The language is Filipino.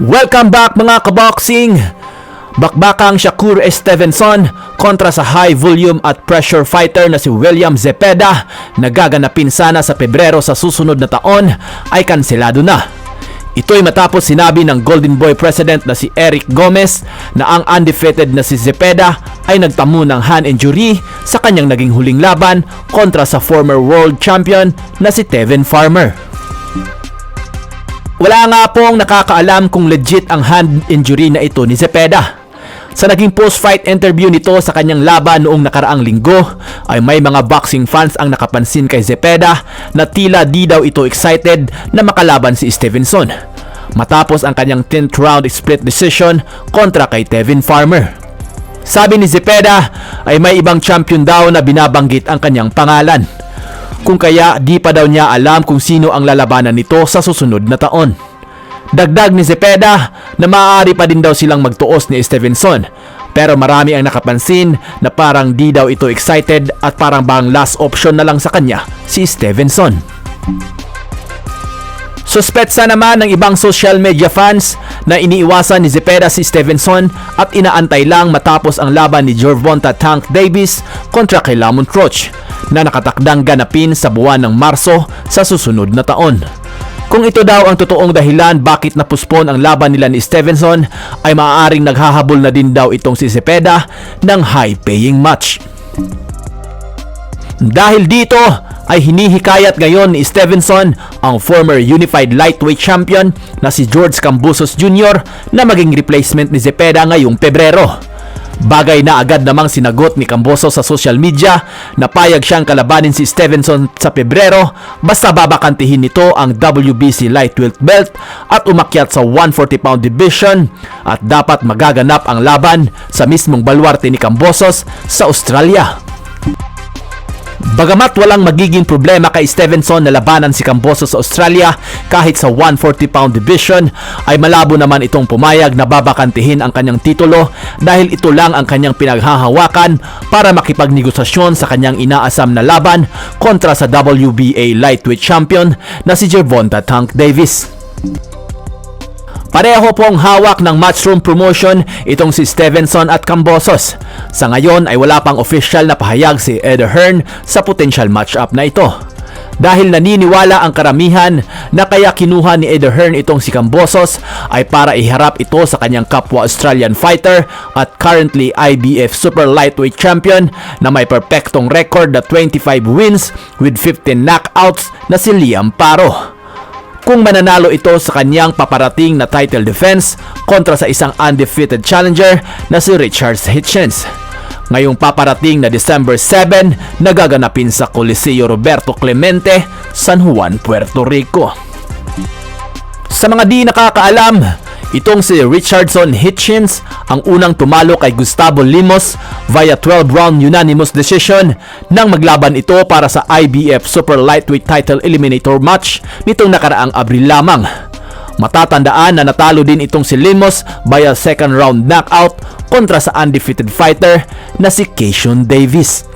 Welcome back mga kaboxing! Bakbakang Shakur Stevenson kontra sa high volume at pressure fighter na si William Zepeda na gaganapin sana sa Pebrero sa susunod na taon ay kanselado na. Ito'y matapos sinabi ng Golden Boy President na si Eric Gomez na ang undefeated na si Zepeda ay nagtamo ng hand injury sa kanyang naging huling laban kontra sa former world champion na si Tevin Farmer. Wala nga pong nakakaalam kung legit ang hand injury na ito ni Zepeda. Sa naging post-fight interview nito sa kanyang laban noong nakaraang linggo, ay may mga boxing fans ang nakapansin kay Zepeda na tila di daw ito excited na makalaban si Stevenson. Matapos ang kanyang 10th round split decision kontra kay Tevin Farmer. Sabi ni Zepeda ay may ibang champion daw na binabanggit ang kanyang pangalan. Kung kaya di pa daw niya alam kung sino ang lalabanan nito sa susunod na taon. Dagdag ni Zepeda na maaari pa din daw silang magtuos ni Stevenson pero marami ang nakapansin na parang di daw ito excited at parang bang last option na lang sa kanya si Stevenson. Suspetsa naman ng ibang social media fans na iniiwasan ni Zepeda si Stevenson at inaantay lang matapos ang laban ni Gervonta Tank Davis kontra kay Lamont Roach na nakatakdang ganapin sa buwan ng Marso sa susunod na taon. Kung ito daw ang totoong dahilan bakit napuspon ang laban nila ni Stevenson ay maaaring naghahabol na din daw itong si Zepeda ng high-paying match. Dahil dito ay hinihikayat ngayon ni Stevenson ang former Unified Lightweight Champion na si George Cambusos Jr. na maging replacement ni Zepeda ngayong Pebrero. Bagay na agad namang sinagot ni Cambosos sa social media na payag siyang kalabanin si Stevenson sa Pebrero basta babakantihin nito ang WBC Lightweight Belt at umakyat sa 140 pound division at dapat magaganap ang laban sa mismong baluarte ni Cambosos sa Australia. Bagamat walang magiging problema kay Stevenson na labanan si Camboso sa Australia kahit sa 140 pound division ay malabo naman itong pumayag na babakantihin ang kanyang titulo dahil ito lang ang kanyang pinaghahawakan para makipagnegosasyon sa kanyang inaasam na laban kontra sa WBA lightweight champion na si Gervonta Tank Davis. Pareho pong hawak ng matchroom promotion itong si Stevenson at Cambosos. Sa ngayon ay wala pang official na pahayag si Ed Hearn sa potential matchup na ito. Dahil naniniwala ang karamihan na kaya kinuha ni Ed Hearn itong si Cambosos ay para iharap ito sa kanyang kapwa Australian fighter at currently IBF Super Lightweight Champion na may perpektong record na 25 wins with 15 knockouts na si Liam Paro kung mananalo ito sa kanyang paparating na title defense kontra sa isang undefeated challenger na si Richard Hitchens. Ngayong paparating na December 7, nagaganapin sa Coliseo Roberto Clemente, San Juan, Puerto Rico. Sa mga di nakakaalam, itong si Richardson Hitchens ang unang tumalo kay Gustavo Limos via 12-round unanimous decision nang maglaban ito para sa IBF Super Lightweight Title Eliminator match nitong nakaraang Abril lamang. Matatandaan na natalo din itong si Limos via second round knockout kontra sa undefeated fighter na si Keishon Davis.